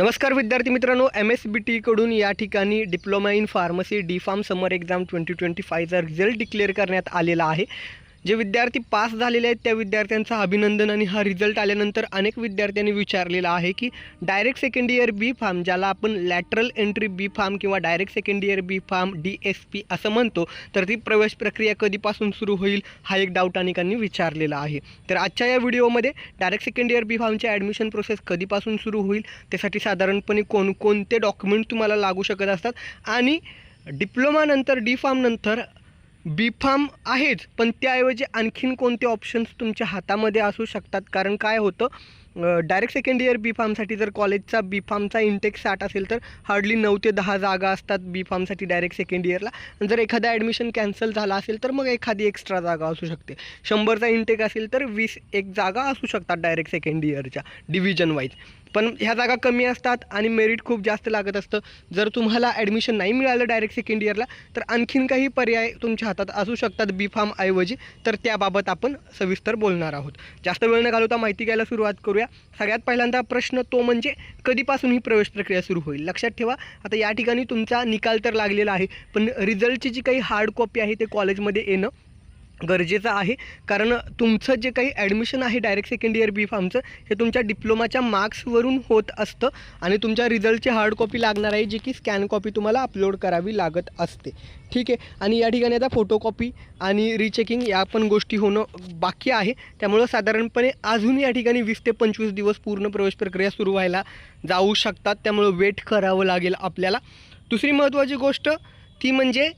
नमस्कार विद्यार्थी मित्रांनो एम एस बी टीकडून या ठिकाणी diploma in pharmacy D pharm summer exam twenty twenty फायचा result declare करण्यात आलेला आहे. जे विद्यार्थी पास झालेले आहेत त्या विद्यार्थ्यांचं अभिनंदन आणि हा रिझल्ट आल्यानंतर अनेक विद्यार्थ्यांनी विचारलेला आहे की direct second year B pharm ज्याला आपण लॅटरल एंट्री बी फार्म किंवा direct second year B pharm D S P असं म्हणतो तर ती प्रवेश प्रक्रिया कधीपासून सुरू होईल हा एक डाऊट अनेकांनी विचारलेला आहे. तर आजच्या या व्हिडिओमध्ये डायरेक्ट सेकंड इयर बी फार्मची ॲडमिशन प्रोसेस कधीपासून सुरू होईल त्यासाठी साधारणपणे कोणकोणते डॉक्युमेंट तुम्हाला लागू शकत असतात आणि डिप्लोमानंतर डी फार्मनंतर बी फार्म आहेच पण त्याऐवजी आणखीन कोणते ऑप्शन्स तुमच्या हातामध्ये असू शकतात? कारण काय होतं? डायरेक्ट सेकंड इयर बी फार्मसाठी जर कॉलेजचा बी फार्मचा इंटेक साठ असेल तर हार्डली नऊ ते दहा जागा असतात बी फार्मसाठी डायरेक्ट सेकंड इयरला जर एखादा ॲडमिशन कॅन्सल झाला असेल तर मग एखादी एक्स्ट्रा जागा असू शकते. शंभरचा इंटेक असेल तर वीस एक जागा असू शकतात डायरेक्ट सेकंड इयरच्या डिव्हिजन वाईज पण ह्या जागा कमी असतात आणि मेरिट खूप जास्त लागत असतं. जर तुम्हाला ॲडमिशन नाही मिळालं डायरेक्ट सेकंड इयरला तर आणखीन काही पर्याय तुमच्या हातात असू शकतात बी फार्म ऐवजी. तर त्याबाबत आपण सविस्तर बोलणार आहोत. जास्त वेळ न घालवता माहिती घ्यायला सुरुवात करूया. सगळ्यात पहिल्यांदा प्रश्न तो म्हणजे कधीपासून ही प्रवेश प्रक्रिया सुरू होईल? लक्षात ठेवा आता या ठिकाणी तुमचा निकाल तर लागलेला आहे पण रिझल्टची जी काही हार्ड कॉपी आहे ते कॉलेजमध्ये येणं गरजेचं आहे. कारण तुमचं जे काही ॲडमिशन आहे डायरेक्ट सेकंड इयर बी फार्मचं हे तुमच्या डिप्लोमाच्या मार्क्सवरून होत असतं आणि तुमच्या रिझल्टची हार्ड कॉपी लागणार आहे जी की स्कॅन कॉपी तुम्हाला अपलोड करावी लागत असते. ठीक आहे? आणि या ठिकाणी आता फोटोकॉपी आणि रिचेकिंग या पण गोष्टी होणं बाकी आहे. त्यामुळं साधारणपणे अजून या ठिकाणी वीस ते पंचवीस दिवस पूर्ण प्रवेश प्रक्रिया सुरू व्हायला जाऊ शकतात. त्यामुळं वेट करावं लागेल आपल्याला. दुसरी महत्त्वाची गोष्ट ती म्हणजे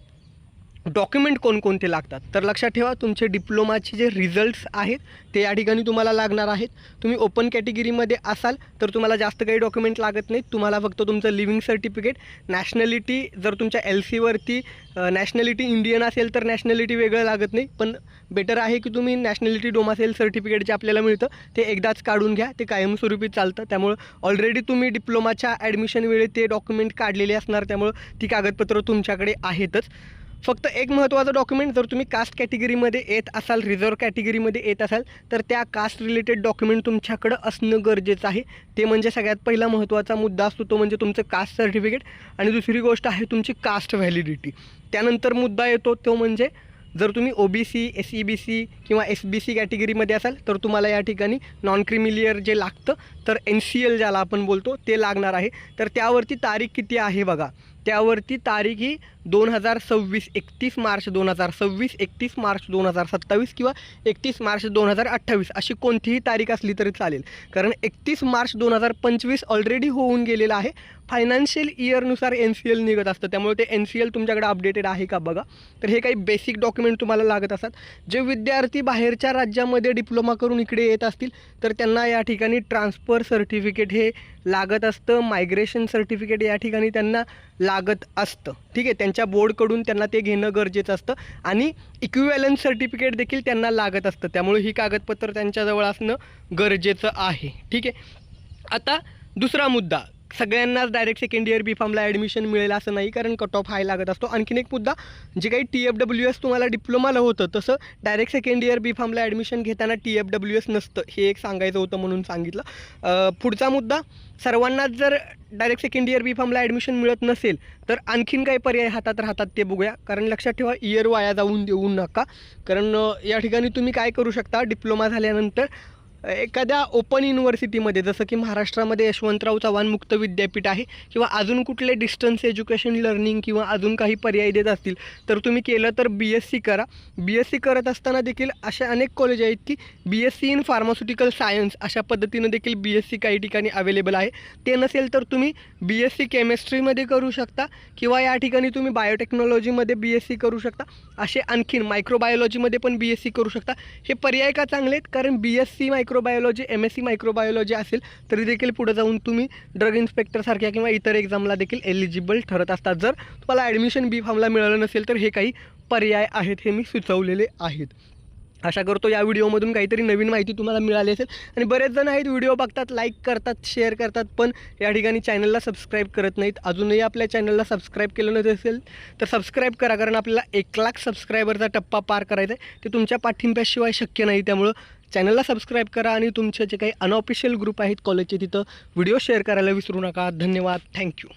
डॉक्युमेंट कोणकोणते लागतात? तर लक्षात ठेवा तुमचे डिप्लोमाचे जे रिझल्ट्स आहेत ते या ठिकाणी तुम्हाला लागणार आहेत. तुम्ही ओपन कॅटेगरीमध्ये असाल तर तुम्हाला जास्त काही डॉक्युमेंट लागत नाहीत. तुम्हाला फक्त तुमचं लिव्हिंग सर्टिफिकेट नॅशनॅलिटी जर तुमच्या एल सीवरती नॅशनॅलिटी इंडियन असेल तर नॅशनॅलिटी वेगळं लागत नाही. पण बेटर आहे की तुम्ही नॅशनॅलिटी डोमासेल सर्टिफिकेट जे आपल्याला मिळतं ते एकदाच काढून घ्या. ते कायमस्वरूपी चालतं. त्यामुळं ऑलरेडी तुम्ही डिप्लोमाच्या ॲडमिशन वेळी ते डॉक्युमेंट काढलेले असणार. त्यामुळं ती कागदपत्रं तुमच्याकडे आहेतच. फक्त एक महत्त्वाचं डॉक्युमेंट जर तुम्ही कास्ट कॅटेगरीमध्ये येत असाल रिझर्व कॅटेगरीमध्ये येत असाल तर त्या कास्ट रिलेटेड डॉक्युमेंट तुमच्याकडं असणं गरजेचं आहे. ते म्हणजे सगळ्यात पहिला महत्त्वाचा मुद्दा असतो तो म्हणजे तुमचं कास्ट सर्टिफिकेट आणि दुसरी गोष्ट आहे तुमची कास्ट व्हॅलिडिटी त्यानंतर मुद्दा येतो तो म्हणजे जर तुम्ही O B C S E B C किंवा एस बी सी कॅटेगरीमध्ये असाल तर तुम्हाला या ठिकाणी नॉन क्रिमिलियर जे लागतं तर एन सी एल ज्याला आपण बोलतो ते लागणार आहे. तर त्यावरती तारीख किती आहे बघा. त्यावरती तारीख ही दोन हजार सव्वीस एकतीस मार्च दोन हजार सव्वीस एकतीस मार्च दोन हजार सत्तावीस किंवा एकतीस मार्च दोन हजार अठ्ठावीस अशी कोणतीही तारीख असली तरी चालेल. कारण एकतीस मार्च दोन हजार पंचवीस ऑलरेडी होऊन गेलेलं आहे. फायनान्शियल इयरनुसार एन सी एल निघत असतं. त्यामुळे ते एन सी एल तुमच्याकडे अपडेटेड आहे का बघा. तर हे काही बेसिक डॉक्युमेंट तुम्हाला लागत असतात. जे विद्यार्थी बाहेरच्या राज्यामध्ये डिप्लोमा करून इकडे येत असतील तर त्यांना या ठिकाणी ट्रान्सफर सर्टिफिकेट हे लागत असतं. मायग्रेशन सर्टिफिकेट या ठिकाणी त्यांना लागत असतं. ठीक आहे? त्यांच्या बोर्डकडून त्यांना ते घेणं गरजेचं असतं आणि इक्विवॅलन्स सर्टिफिकेट देखील त्यांना लागत असतं. त्यामुळे ही कागदपत्र त्यांच्याजवळ असणं गरजेचं आहे. ठीक आहे? आता दुसरा मुद्दा. सगळ्यांनाच डायरेक्ट सेकंड इयर बी फार्मला ॲडमिशन मिळेल असं नाही कारण कट ऑफ हाय लागत असतो. आणखीन एक मुद्दा जे काही टी एफ डब्ल्यू एस तुम्हाला डिप्लोमाला होतं तसं डायरेक्ट सेकंड इयर बी फार्मला ॲडमिशन घेताना टी एफ डब्ल्यू एस नसतं. हे एक सांगायचं होतं म्हणून सांगितलं. पुढचा मुद्दा सर्वांनाच जर डायरेक्ट सेकंड इयर बी फॉर्मला ॲडमिशन मिळत नसेल तर आणखीन काही पर्याय हातात राहतात ते बघूया. कारण लक्षात ठेवा इयर वाया जाऊन देऊ नका. कारण या ठिकाणी तुम्ही काय करू शकता? डिप्लोमा झाल्यानंतर एखाद्या ओपन युनिव्हर्सिटीमध्ये जसं की महाराष्ट्रामध्ये यशवंतराव चव्हाण मुक्त विद्यापीठ आहे किंवा अजून कुठले डिस्टन्स एज्युकेशन लर्निंग किंवा अजून काही पर्याय देत असतील तर तुम्ही केलं तर बी एस सी करा. बी एस सी करत असताना देखील अशा अनेक कॉलेज आहेत की B S C in pharmaceutical science अशा पद्धतीनं देखील बी एस सी काही ठिकाणी अवेलेबल आहे. ते नसेल तर तुम्ही बी एस सी केमिस्ट्रीमध्ये करू शकता किंवा या ठिकाणी तुम्ही बायोटेक्नॉलॉजीमध्ये बी एस सी करू शकता. असे आणखीन मायक्रोबायोलॉजीमध्ये पण बी एस सी करू शकता. हे पर्याय का चांगले आहेत? कारण B S C microbiology M S C microbiology असेल तरी देखील पुढे जाऊन तुम्ही ड्रग इन्स्पेक्टरसारख्या किंवा इतर एक्झामला देखील एलिजिबल ठरत असतात. जर तुम्हाला ॲडमिशन बी फॉर्मला मिळालं नसेल तर हे काही पर्याय आहेत हे मी सुचवलेले आहेत. आशा करतो या व्हिडिओमधून काहीतरी नवीन माहिती तुम्हाला मिळाली असेल. आणि बरेच जण आहेत व्हिडिओ बघतात लाईक करतात शेअर करतात पण या ठिकाणी चॅनलला सबस्क्राईब करत नाहीत. अजूनही आपल्या चॅनलला सबस्क्राईब केलं नसेल तर सबस्क्राईब करा. कारण आपल्याला एक लाख सबस्क्रायबरचा टप्पा पार करायचा आहे. ते तुमच्या पाठिंब्याशिवाय शक्य नाही. त्यामुळं चॅनलला सबस्क्राईब करा आणि तुमचे जे काही अनऑफिशियल ग्रुप आहेत कॉलेजचे तिथं व्हिडिओ शेअर करायला विसरू नका. धन्यवाद. थँक्यू